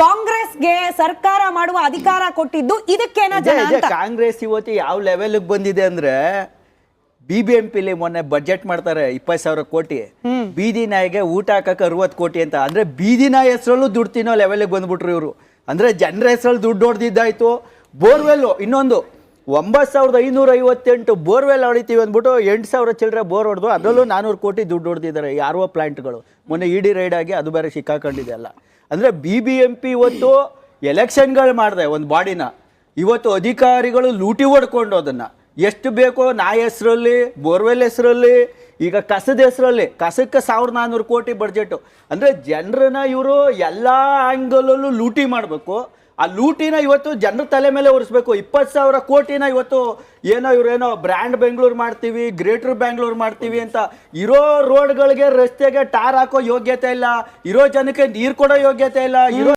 ಕಾಂಗ್ರೆಸ್ಗೆ ಸರ್ಕಾರ ಮಾಡುವ ಅಧಿಕಾರ ಕೊಟ್ಟಿದ್ದು ಇದಕ್ಕೇನ ಇದೆ, ಜನ ಇದೆ. ಅಂತ? ಕಾಂಗ್ರೆಸ್ ಇವತ್ತು ಯಾವ ಲೆವೆಲ್ಗೆ ಬಂದಿದೆ ಅಂದ್ರೆ ಬಿ ಬಿ ಎಂ ಪಿಲಿ ಮೊನ್ನೆ ಬಜೆಟ್ ಮಾಡ್ತಾರೆ ಇಪ್ಪತ್ತು ಸಾವಿರ ಕೋಟಿ. ಬೀದಿ ನಾಯಿಗೆ ಊಟ ಹಾಕಕ್ಕೆ ಅರವತ್ತು ಕೋಟಿ ಅಂತ. ಅಂದ್ರೆ ಬೀದಿ ನಾಯಿ ಹೆಸರಲ್ಲೂ ದುಡ್ಡು ತಿನ್ನೋ ಲೆವೆಲ್ಗೆ ಬಂದ್ಬಿಟ್ರು ಇವರು. ಅಂದ್ರೆ ಜನರ ಹೆಸರಲ್ಲಿ ದುಡ್ಡು ಹೊಡೆದಿದ್ದಾಯ್ತು. ಬೋರ್ವೆಲ್ಲು ಇನ್ನೊಂದು. ಒಂಬತ್ತು ಸಾವಿರದ ಐನೂರ ಐವತ್ತೆಂಟು ಬೋರ್ವೆಲ್ ಹೊಡಿತೀವಿ ಅಂದ್ಬಿಟ್ಟು ಎಂಟು ಸಾವಿರ ಚಿಲ್ಲರೆ ಬೋರ್ ಹೊಡೆದು ಅದರಲ್ಲೂ ನಾನ್ನೂರು ಕೋಟಿ ದುಡ್ಡು ಹೊಡೆದಿದ್ದಾರೆ. ಯಾರೋ ಪ್ಲಾಂಟ್ಗಳು. ಮೊನ್ನೆ ಇಡಿ ರೈಡ್ ಆಗಿ ಅದು ಬೇರೆ ಸಿಕ್ಕಾಕೊಂಡಿದೆ ಅಲ್ಲ. ಅಂದರೆ ಬಿ ಬಿ ಎಂ ಪಿ ಇವತ್ತು ಎಲೆಕ್ಷನ್ಗಳು ಮಾಡಿದೆ ಒಂದು ಬಾಡಿನ. ಇವತ್ತು ಅಧಿಕಾರಿಗಳು ಲೂಟಿ ಹೊಡ್ಕೊಂಡು ಅದನ್ನು. ಎಷ್ಟು ಬೇಕೋ ನಾ ಹೆಸರಲ್ಲಿ, ಬೋರ್ವೆಲ್ ಹೆಸರಲ್ಲಿ, ಈಗ ಕಸದ ಹೆಸರಲ್ಲಿ, ಕಸಕ್ಕೆ ಸಾವಿರದ ನಾನ್ನೂರು ಕೋಟಿ ಬಡ್ಜೆಟು ಅಂದರೆ ಜನರನ್ನ ಇವರು ಎಲ್ಲ ಆ್ಯಂಗಲಲ್ಲೂ ಲೂಟಿ ಮಾಡಬೇಕು. ಆ ಲೂಟಿನ ಇವತ್ತು ಜನರ ತಲೆ ಮೇಲೆ ಒರೆಸ್ಬೇಕು. ಇಪ್ಪತ್ತು ಸಾವಿರ ಕೋಟಿನ ಇವತ್ತು ಏನೋ ಇವರೇನೋ ಬ್ರ್ಯಾಂಡ್ ಬೆಂಗಳೂರು ಮಾಡ್ತೀವಿ, ಗ್ರೇಟರ್ ಬ್ಯಾಂಗ್ಳೂರ್ ಮಾಡ್ತೀವಿ ಅಂತ ಇರೋ ರೋಡ್ಗಳಿಗೆ ರಸ್ತೆಗೆ ಟಾರ್ ಹಾಕೋ ಯೋಗ್ಯತೆ ಇಲ್ಲ, ಇರೋ ಜನಕ್ಕೆ ನೀರು ಕೊಡೋ ಯೋಗ್ಯತೆ ಇಲ್ಲ, ಇರೋ